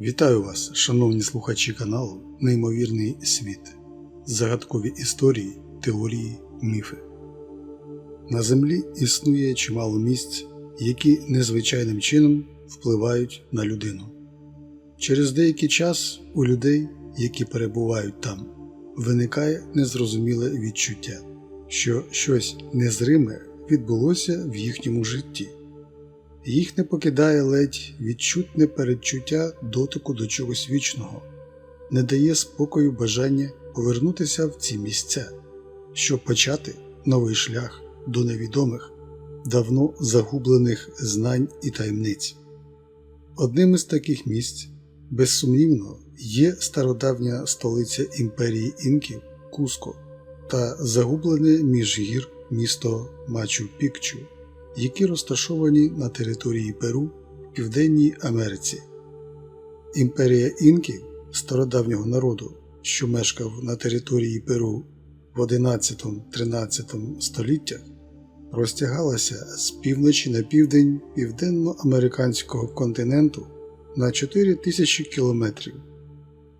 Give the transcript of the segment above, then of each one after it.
Вітаю вас, шановні слухачі каналу Неймовірний світ, загадкові історії, теорії, міфи. На землі існує чимало місць, які незвичайним чином впливають на людину. Через деякий час у людей, які перебувають там, виникає незрозуміле відчуття, що щось незриме відбулося в їхньому житті. Їх не покидає ледь відчутне передчуття дотику до чогось вічного, не дає спокою бажання повернутися в ці місця, щоб почати новий шлях до невідомих, давно загублених знань і таємниць. Одним із таких місць, безсумнівно, є стародавня столиця імперії інків Куско та загублене між гір місто Мачу Пікчу які розташовані на території Перу в Південній Америці. Імперія інків стародавнього народу, що мешкав на території Перу в 11-13 століттях, розтягалася з півночі на південь південноамериканського континенту на 4 тисячі кілометрів.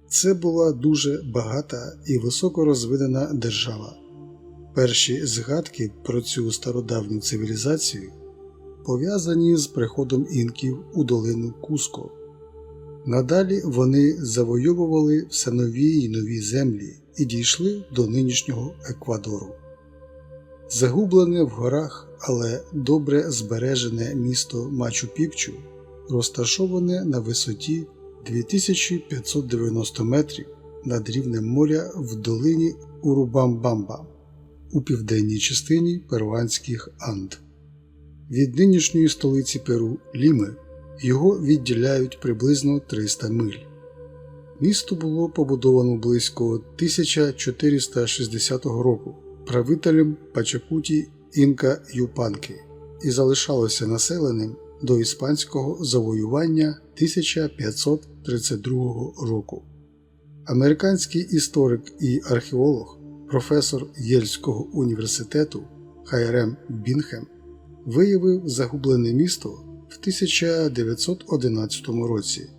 Це була дуже багата і високо розвинена держава. Перші згадки про цю стародавню цивілізацію пов'язані з приходом інків у долину Куско. Надалі вони завойовували все нові й нові землі і дійшли до нинішнього Еквадору. Загублене в горах, але добре збережене місто Мачу Пікчу розташоване на висоті 2590 метрів над рівнем моря в долині Урубамбамба у південній частині перуанських Анд. Від нинішньої столиці Перу Ліми його відділяють приблизно 300 миль. Місто було побудовано близько 1460 року правителем Пачакуті Інка Юпанки і залишалося населеним до іспанського завоювання 1532 року. Американський історик і археолог професор Єльського університету Хайрем Бінхем виявив загублене місто в 1911 році.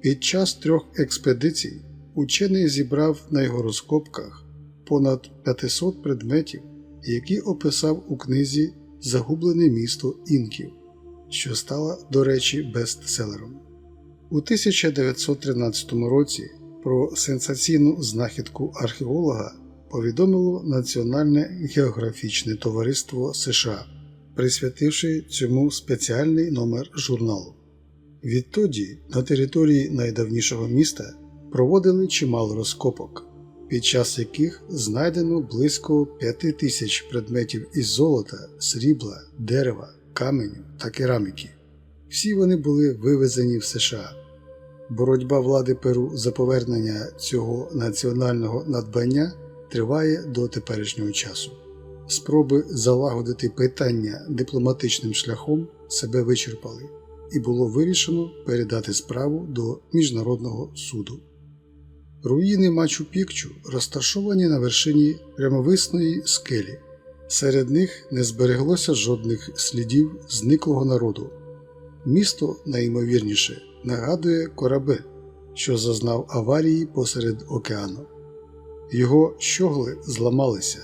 Під час трьох експедицій учений зібрав на його розкопках понад 500 предметів, які описав у книзі Загублене місто інків, що стала, до речі, бестселером. У 1913 році про сенсаційну знахідку археолога повідомило Національне географічне товариство США, присвятивши цьому спеціальний номер журналу. Відтоді на території найдавнішого міста проводили чимало розкопок, під час яких знайдено близько 5 тисяч предметів із золота, срібла, дерева, каменю та кераміки. Всі вони були вивезені в США. Боротьба влади Перу за повернення цього національного надбання триває до теперішнього часу. Спроби залагодити питання дипломатичним шляхом себе вичерпали, і було вирішено передати справу до Міжнародного суду. Руїни Мачу Пікчу розташовані на вершині прямовисної скелі. Серед них не збереглося жодних слідів зниклого народу. Місто, найімовірніше, нагадує корабель, що зазнав аварії посеред океану. Його щогли зламалися,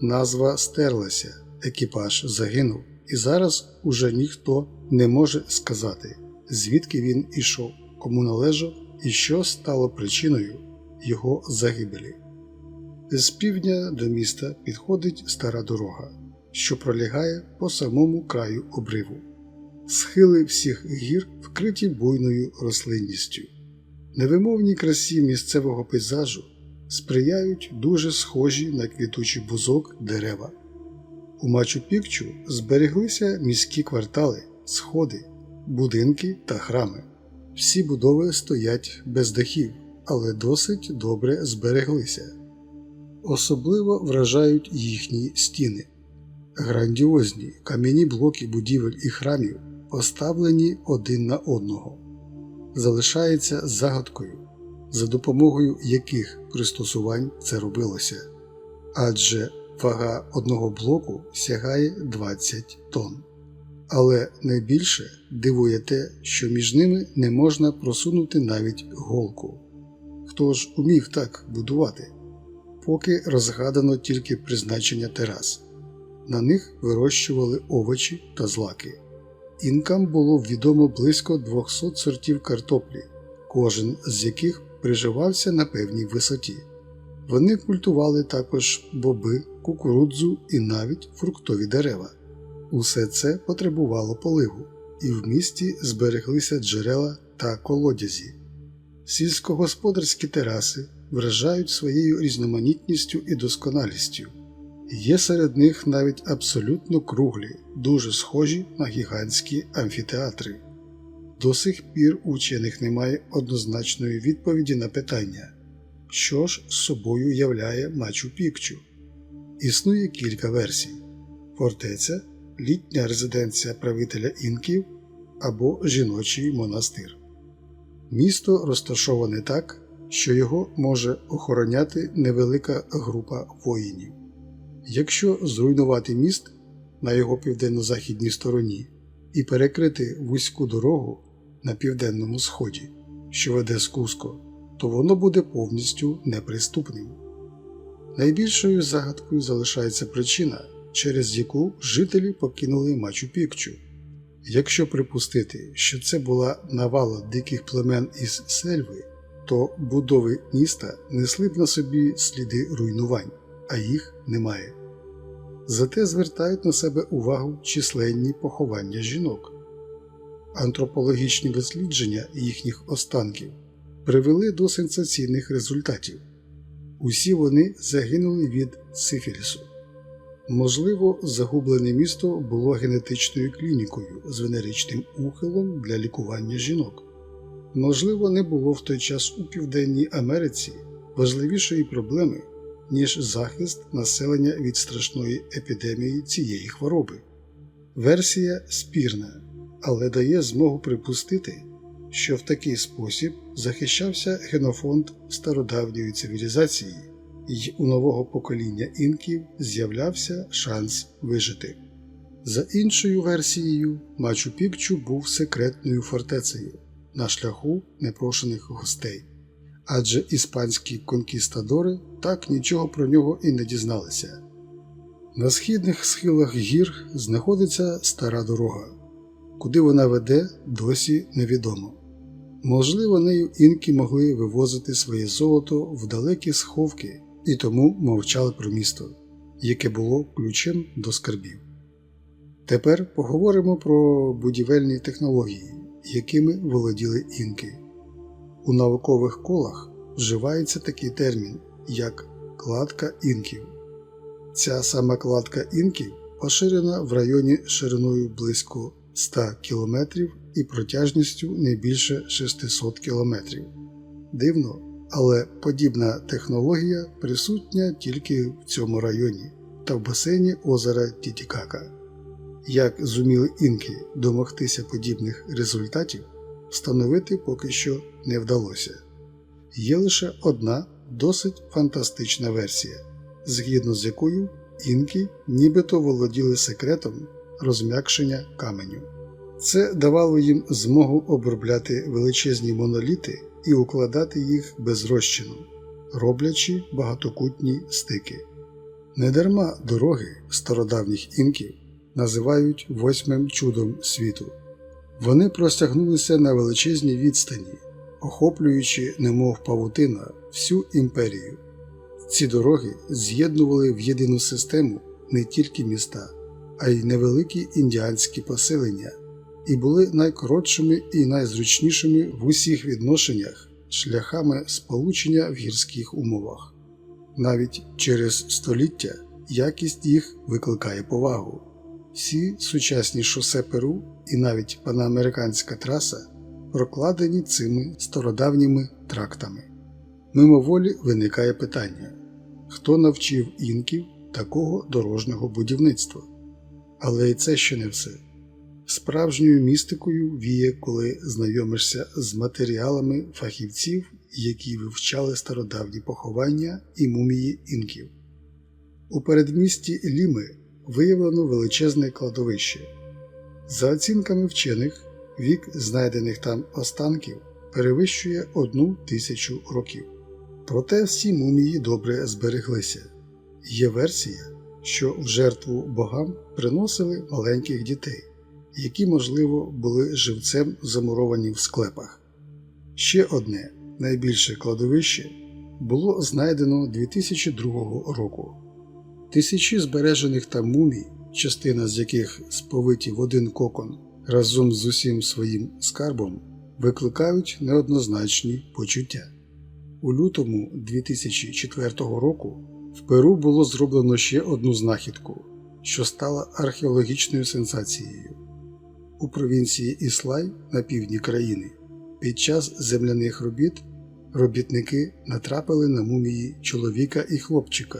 назва стерлася, екіпаж загинув, і зараз уже ніхто не може сказати, звідки він ішов, кому належав і що стало причиною його загибелі. З півдня до міста підходить стара дорога, що пролягає по самому краю обриву. Схили всіх гір вкриті буйною рослинністю. Невимовній красі місцевого пейзажу сприяють дуже схожі на квітучий бузок дерева. У Мачу Пікчу збереглися міські квартали, сходи, будинки та храми. Всі будови стоять без дахів, але досить добре збереглися. Особливо вражають їхні стіни. Грандіозні кам'яні блоки будівель і храмів поставлені один на одного. Залишається загадкою, за допомогою яких пристосувань це робилося, адже вага одного блоку сягає 20 тонн, Але найбільше дивує те, що між ними не можна просунути навіть голку. Хто ж умів так будувати? Поки розгадано тільки призначення терас. На них вирощували овочі та злаки. Інкам було відомо близько 200 сортів картоплі, кожен з яких приживався на певній висоті. Вони культували також боби, кукурудзу і навіть фруктові дерева. Усе це потребувало поливу, і в місті збереглися джерела та колодязі. Сільськогосподарські тераси вражають своєю різноманітністю і досконалістю. Є серед них навіть абсолютно круглі, дуже схожі на гігантські амфітеатри. До сих пір у вчених немає однозначної відповіді на питання, що ж собою являє Мачу Пікчу. Існує кілька версій: фортеця, літня резиденція правителя інків або жіночий монастир. Місто розташоване так, що його може охороняти невелика група воїнів. Якщо зруйнувати міст на його південно-західній стороні і перекрити вузьку дорогу на південному сході, що веде з Куско, то воно буде повністю неприступним. Найбільшою загадкою залишається причина, через яку жителі покинули Мачу Пікчу. Якщо припустити, що це була навала диких племен із сельви, то будови міста несли б на собі сліди руйнувань, а їх немає. Зате звертають на себе увагу численні поховання жінок. Антропологічні дослідження їхніх останків привели до сенсаційних результатів. Усі вони загинули від сифілісу. Можливо, загублене місто було генетичною клінікою з венеричним ухилом для лікування жінок. Можливо, не було в той час у Південній Америці важливішої проблеми, ніж захист населення від страшної епідемії цієї хвороби. Версія спірна, але дає змогу припустити, що в такий спосіб захищався генофонд стародавньої цивілізації, і у нового покоління інків з'являвся шанс вижити. За іншою версією, Мачу Пікчу був секретною фортецею на шляху непрошених гостей, адже іспанські конкістадори так нічого про нього і не дізналися. На східних схилах гір знаходиться стара дорога, куди вона веде, досі невідомо. Можливо, нею інки могли вивозити своє золото в далекі сховки і тому мовчали про місто, яке було ключем до скарбів. Тепер поговоримо про будівельні технології, якими володіли інки. У наукових колах вживається такий термін, як кладка інків. Ця сама кладка інків поширена в районі шириною близько 100 км і протяжністю не більше 600 км. Дивно, але подібна технологія присутня тільки в цьому районі та в басейні озера Тітікака. Як зуміли інки домогтися подібних результатів, встановити поки що не вдалося. Є лише одна досить фантастична версія, згідно з якою інки нібито володіли секретом розм'якшення каменю. Це давало їм змогу обробляти величезні моноліти і укладати їх без розчину, роблячи багатокутні стики. Недарма дороги стародавніх інків називають восьмим чудом світу. Вони простягнулися на величезній відстані, охоплюючи, немов павутина, всю імперію. Ці дороги з'єднували в єдину систему не тільки міста, а й невеликі індіанські поселення, і були найкоротшими і найзручнішими в усіх відношеннях шляхами сполучення в гірських умовах. Навіть через століття якість їх викликає повагу. Всі сучасні шосе Перу і навіть паноамериканська траса прокладені цими стародавніми трактами. Мимоволі виникає питання, хто навчив інків такого дорожнього будівництва. Але і це ще не все. Справжньою містикою віє, коли знайомишся з матеріалами фахівців, які вивчали стародавні поховання і мумії інків. У передмісті Ліми виявлено величезне кладовище. За оцінками вчених, вік знайдених там останків перевищує одну тисячу років. Проте всі мумії добре збереглися. Є версія, що в жертву богам приносили маленьких дітей, які, можливо, були живцем замуровані в склепах. Ще одне найбільше кладовище було знайдено 2002 року. Тисячі збережених там мумій, частина з яких сповиті в один кокон разом з усім своїм скарбом, викликають неоднозначні почуття. У лютому 2004 року в Перу було зроблено ще одну знахідку, що стала археологічною сенсацією. У провінції Іслай на півдні країни під час земляних робіт робітники натрапили на мумії чоловіка і хлопчика,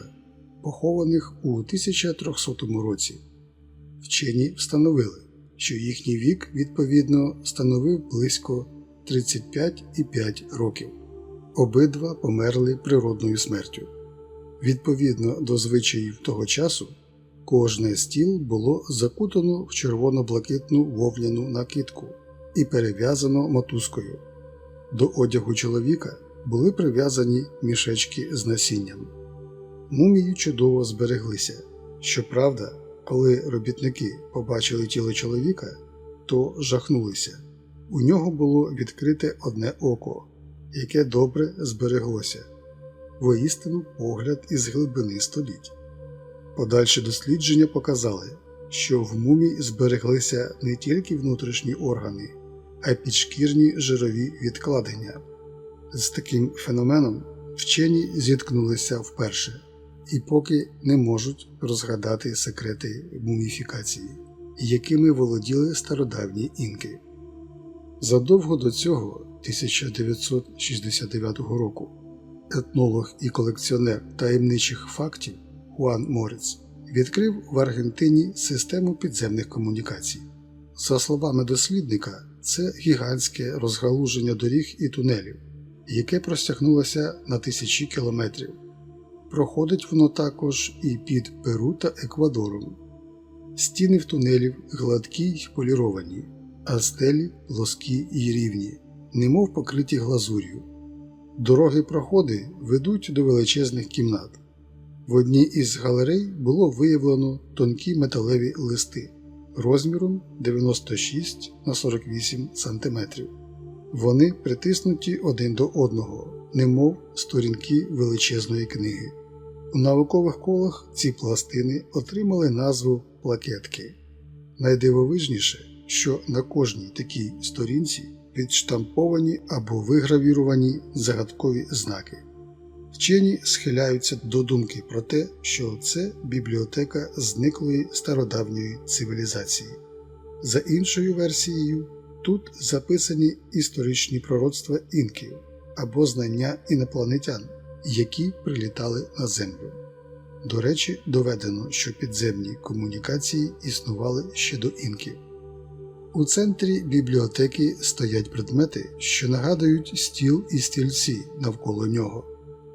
похованих у 1300 році. Вчені встановили, що їхній вік відповідно становив близько 35,5 років. Обидва померли природною смертю. Відповідно до звичаїв того часу, кожне з тіл було закутано в червоно-блакитну вовняну накидку і перев'язано мотузкою. До одягу чоловіка були прив'язані мішечки з насінням. Мумії чудово збереглися. Щоправда, коли робітники побачили тіло чоловіка, то жахнулися. У нього було відкрите одне око, яке добре збереглося, воістину погляд із глибини століть. Подальші дослідження показали, що в мумії збереглися не тільки внутрішні органи, а й підшкірні жирові відкладення. З таким феноменом вчені зіткнулися вперше і поки не можуть розгадати секрети муміфікації, якими володіли стародавні інки. Задовго до цього, 1969 року, етнолог і колекціонер таємничих фактів Хуан Моріц відкрив в Аргентині систему підземних комунікацій. За словами дослідника, це гігантське розгалуження доріг і тунелів, яке простягнулося на тисячі кілометрів. Проходить воно також і під Перу та Еквадором. Стіни в тунелів гладкі й поліровані, а стелі плоскі й рівні, немов покриті глазур'ю. Дороги проходи ведуть до величезних кімнат. В одній із галерей було виявлено тонкі металеві листи розміром 96 на 48 см. Вони притиснуті один до одного, немов сторінки величезної книги. У наукових колах ці пластини отримали назву плакетки. Найдивовижніше, що на кожній такій сторінці відштамповані або вигравіровані загадкові знаки. Вчені схиляються до думки про те, що це бібліотека зниклої стародавньої цивілізації. За іншою версією, тут записані історичні пророцтва інків або знання інопланетян, які прилітали на Землю. До речі, доведено, що підземні комунікації існували ще до інків. У центрі бібліотеки стоять предмети, що нагадують стіл і стільці навколо нього.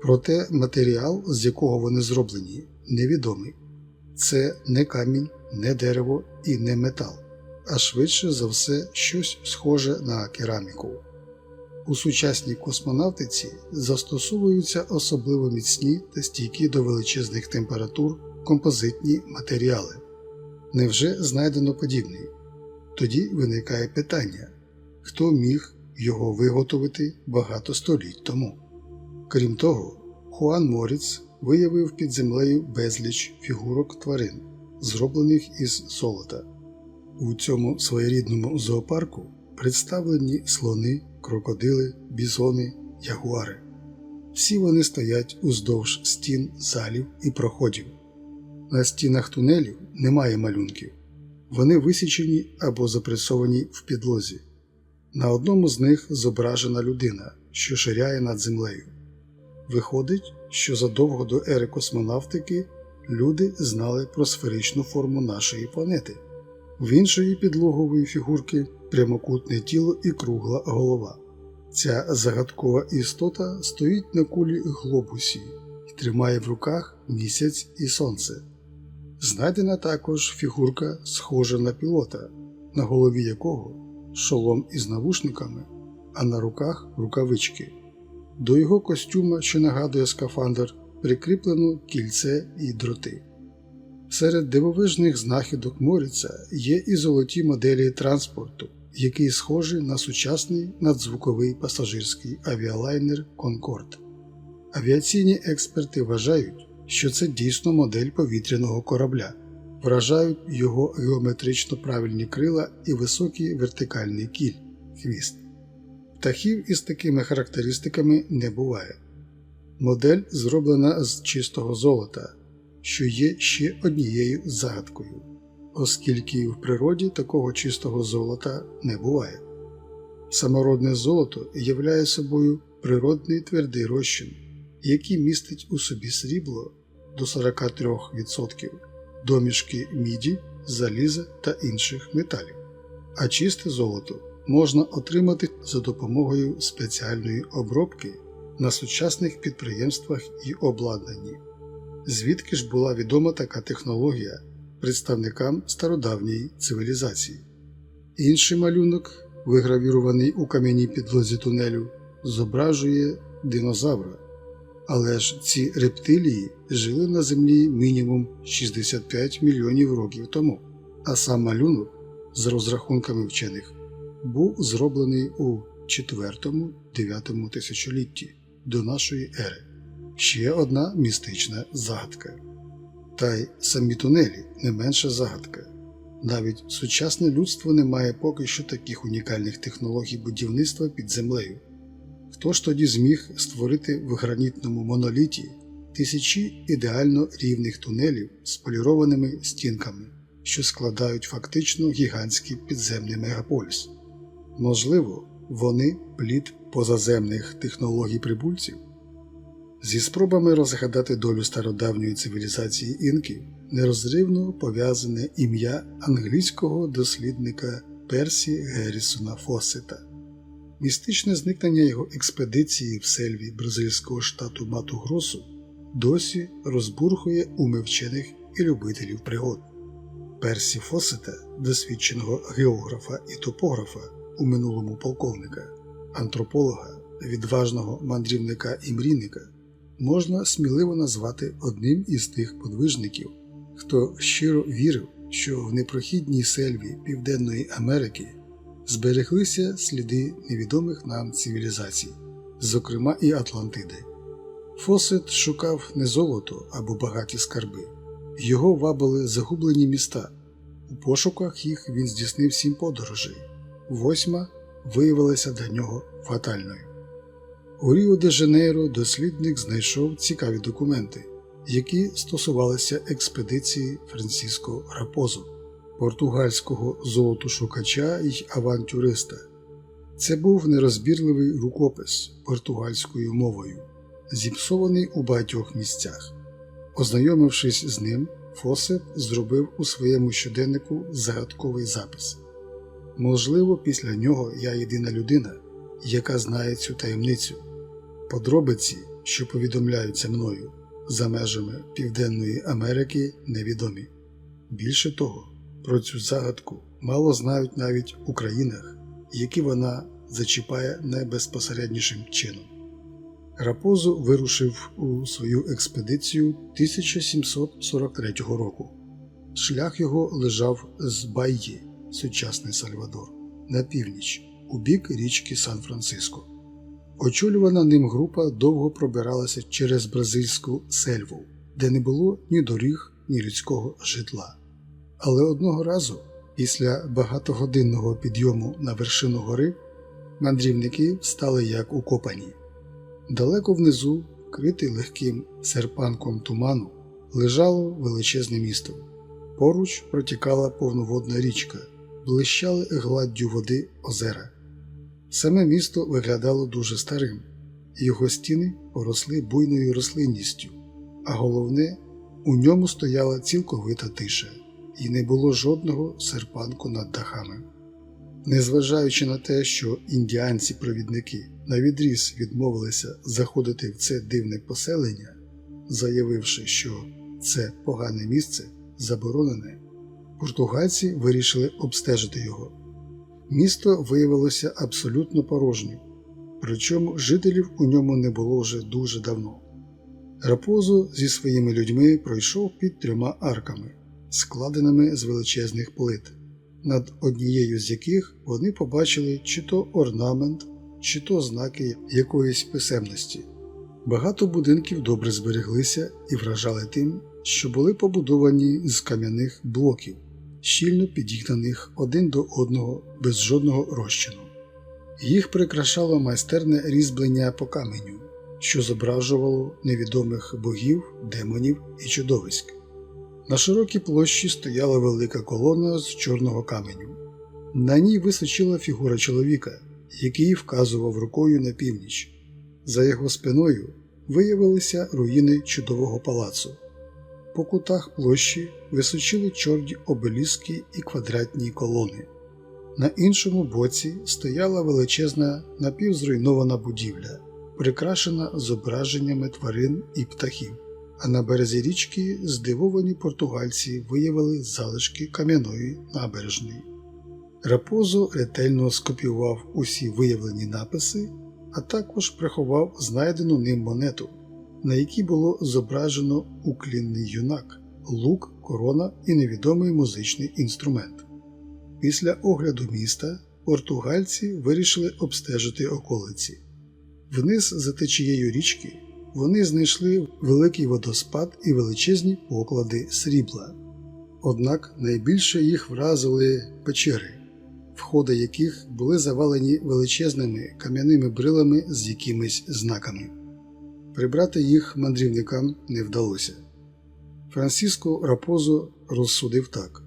Проте матеріал, з якого вони зроблені, невідомий. Це не камінь, не дерево і не метал, а швидше за все щось схоже на кераміку. У сучасній космонавтиці застосовуються особливо міцні та стійкі до величезних температур композитні матеріали. Невже знайдено подібний? Тоді виникає питання, хто міг його виготовити багато століть тому. Крім того, Хуан Моріц виявив під землею безліч фігурок тварин, зроблених із золота. У цьому своєрідному зоопарку представлені слони, крокодили, бізони, ягуари. Всі вони стоять уздовж стін залів і проходів. На стінах тунелів немає малюнків, вони висічені або запресовані в підлозі. На одному з них зображена людина, що ширяє над землею. Виходить, що задовго до ери космонавтики люди знали про сферичну форму нашої планети. В іншої підлогової фігурки прямокутне тіло і кругла голова. Ця загадкова істота стоїть на кулі глобусі і тримає в руках місяць і сонце. Знайдена також фігурка, схожа на пілота, на голові якого шолом із навушниками, а на руках рукавички. До його костюма, що нагадує скафандр, прикріплено кільце і дроти. Серед дивовижних знахідок Моріца є і золоті моделі транспорту, який схожий на сучасний надзвуковий пасажирський авіалайнер Конкорд. Авіаційні експерти вважають, що це дійсно модель повітряного корабля, вражають його геометрично правильні крила і високий вертикальний кіль хвіст. Птахів із такими характеристиками не буває. Модель зроблена з чистого золота, що є ще однією загадкою, оскільки в природі такого чистого золота не буває. Самородне золото являє собою природний твердий розчин, який містить у собі срібло до 43%, домішки міді, заліза та інших металів, а чисте золото можна отримати за допомогою спеціальної обробки на сучасних підприємствах і обладнанні. Звідки ж була відома така технологія представникам стародавньої цивілізації? Інший малюнок, вигравірований у кам'яній підлозі тунелю, зображує динозавра. Але ж ці рептилії жили на землі мінімум 65 мільйонів років тому, а сам малюнок, з розрахунками вчених, був зроблений у 4-9 тисячолітті до нашої ери. Ще одна містична загадка. Та й самі тунелі не менша загадка. Навіть сучасне людство не має поки що таких унікальних технологій будівництва під землею. Хто ж тоді зміг створити в гранітному моноліті тисячі ідеально рівних тунелів з полірованими стінками, що складають фактично гігантський підземний мегаполіс? Можливо, вони плід позаземних технологій прибульців? Зі спробами розгадати долю стародавньої цивілізації інків нерозривно пов'язане ім'я англійського дослідника Персі Геррісона Фосета. Містичне зникнення його експедиції в сельві бразильського штату Мату-Гросу досі розбурхує уми вчених і любителів пригод. Персі Фосета, досвідченого географа і топографа у минулому полковника, антрополога, відважного мандрівника і мрійника, можна сміливо назвати одним із тих подвижників, хто щиро вірив, що в непрохідній сельві Південної Америки збереглися сліди невідомих нам цивілізацій, зокрема і Атлантиди. Фосет шукав не золото або багаті скарби, його вабили загублені міста. У пошуках їх він здійснив сім подорожей. Восьма виявилася для нього фатальною. У Ріо де Жанейро дослідник знайшов цікаві документи, які стосувалися експедиції Франциско Рапозо, португальського золотошукача й авантюриста. Це був нерозбірливий рукопис португальською мовою, зіпсований у багатьох місцях. Ознайомившись з ним, Фосет зробив у своєму щоденнику загадковий запис. Можливо, після нього я єдина людина, яка знає цю таємницю. Подробиці, що повідомляються мною за межами Південної Америки, невідомі. Більше того, про цю загадку мало знають навіть у країнах, які вона зачіпає найбезпосереднішим чином. Рапозу вирушив у свою експедицію 1743 року. Шлях його лежав з Байї, сучасний Сальвадор, на північ, у бік річки Сан-Франциско. Очолювана ним група довго пробиралася через бразильську сельву, де не було ні доріг, ні людського житла. Але одного разу, після багатогодинного підйому на вершину гори, мандрівники стали як укопані. Далеко внизу, вкритий легким серпанком туману, лежало величезне місто. Поруч протікала повноводна річка, блищали гладдю води озера. Саме місто виглядало дуже старим, його стіни поросли буйною рослинністю, а головне, у ньому стояла цілковита тиша, і не було жодного серпанку над дахами. Незважаючи на те, що індіанці-провідники навідріз відмовилися заходити в це дивне поселення, заявивши, що це погане місце заборонене, португальці вирішили обстежити його. Місто виявилося абсолютно порожнім, причому жителів у ньому не було вже дуже давно. Рапозу зі своїми людьми пройшов під трьома арками, складеними з величезних плит, над однією з яких вони побачили чи то орнамент, чи то знаки якоїсь писемності. Багато будинків добре збереглися і вражали тим, що були побудовані з кам'яних блоків, щільно підігнаних один до одного без жодного розчину. Їх прикрашало майстерне різьблення по каменю, що зображувало невідомих богів, демонів і чудовиськ. На широкій площі стояла велика колона з чорного каменю. На ній височила фігура чоловіка, який вказував рукою на північ. За його спиною виявилися руїни чудового палацу. По кутах площі височили чорні обеліски і квадратні колони. На іншому боці стояла величезна напівзруйнована будівля, прикрашена зображеннями тварин і птахів. А на березі річки здивовані португальці виявили залишки кам'яної набережної. Рапозо ретельно скопіював усі виявлені написи, а також приховав знайдену ним монету, на якій було зображено уклінний юнак, лук, корона і невідомий музичний інструмент. Після огляду міста португальці вирішили обстежити околиці. Вниз за течією річки вони знайшли великий водоспад і величезні поклади срібла. Однак найбільше їх вразили печери, входи яких були завалені величезними кам'яними брилами з якимись знаками. Прибрати їх мандрівникам не вдалося. Франциско Рапозо розсудив так: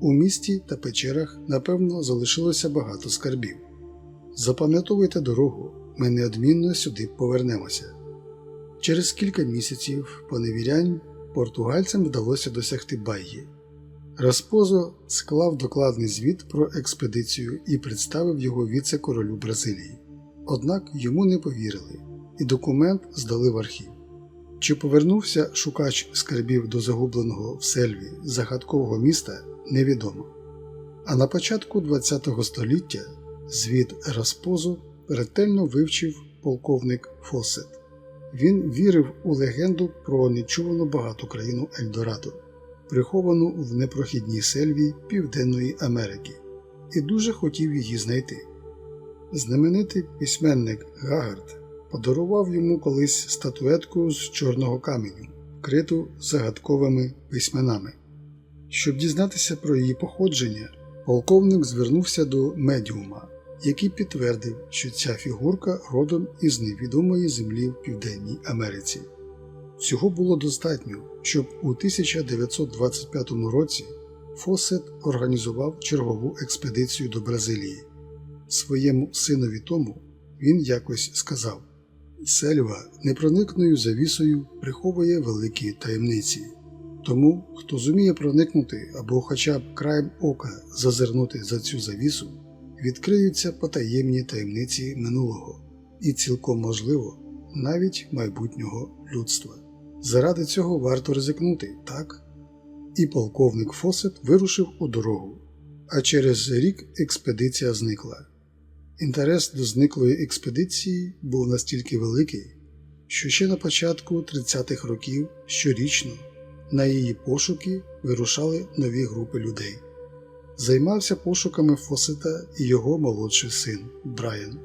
у місті та печерах, напевно, залишилося багато скарбів. Запам'ятовуйте дорогу, ми неодмінно сюди повернемося. Через кілька місяців поневірянь португальцям вдалося досягти Байї. Распозо склав докладний звіт про експедицію і представив його віце-королю Бразилії. Однак йому не повірили, і документ здали в архів. Чи повернувся шукач скарбів до загубленого в сельві загадкового міста, невідомо. А на початку ХХ століття звіт Распозу ретельно вивчив полковник Фосет. Він вірив у легенду про нечувану багату країну Ельдорадо, приховану в непрохідній сельві Південної Америки, і дуже хотів її знайти. Знаменитий письменник Гагард подарував йому колись статуетку з чорного каменю, вкриту загадковими письменами. Щоб дізнатися про її походження, полковник звернувся до медіума, який підтвердив, що ця фігурка родом із невідомої землі в Південній Америці. Цього було достатньо, щоб у 1925 році Фосет організував чергову експедицію до Бразилії. Своєму синові тому він якось сказав: Сельва непроникною завісою приховує великі таємниці. Тому, хто зуміє проникнути або хоча б краєм ока зазирнути за цю завісу, відкриються потаємні таємниці минулого і цілком можливо навіть майбутнього людства. Заради цього варто ризикнути, так? І полковник Фосет вирушив у дорогу, а через рік експедиція зникла. Інтерес до зниклої експедиції був настільки великий, що ще на початку 30-х років щорічно на її пошуки вирушали нові групи людей. Займався пошуками Фосета і його молодший син Брайан.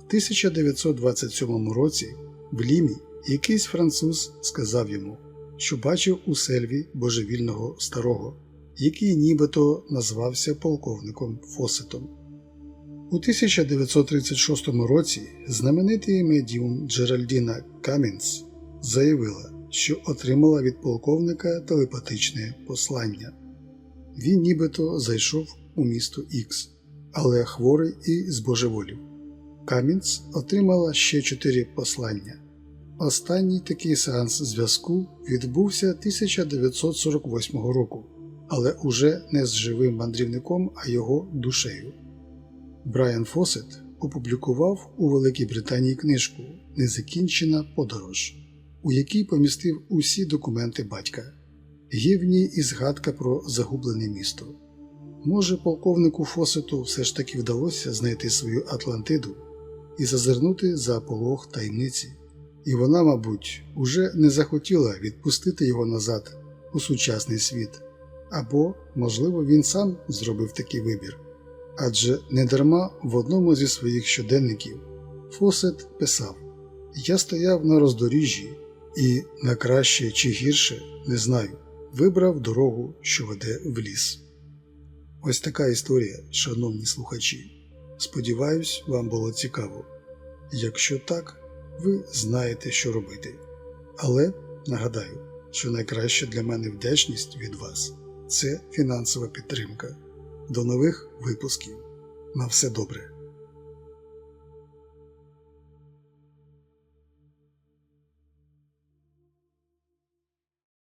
В 1927 році в Лімі якийсь француз сказав йому, що бачив у сельві божевільного старого, який нібито назвався полковником Фосетом. У 1936 році знаменитий медіум Джеральдіна Камінс заявила, що отримала від полковника телепатичне послання. Він нібито зайшов у місто Ікс, але хворий і збожеволів. Камінс отримала ще чотири послання. Останній такий сеанс зв'язку відбувся 1948 року, але уже не з живим мандрівником, а його душею. Брайан Фосет опублікував у Великій Британії книжку Незакінчена подорож, у якій помістив усі документи батька. Є в ній і згадка про загублене місто. Може, полковнику Фосету все ж таки вдалося знайти свою Атлантиду і зазирнути за полог таємниці, і вона, мабуть, уже не захотіла відпустити його назад у сучасний світ, або, можливо, він сам зробив такий вибір. Адже недарма в одному зі своїх щоденників Фосет писав: Я стояв на роздоріжжі і на краще чи гірше не знаю, вибрав дорогу, що веде в ліс. Ось така історія, шановні слухачі. Сподіваюсь, вам було цікаво. Якщо так, ви знаєте, що робити. Але нагадаю, що найкраща для мене вдячність від вас це фінансова підтримка. До нових випусків. На все добре.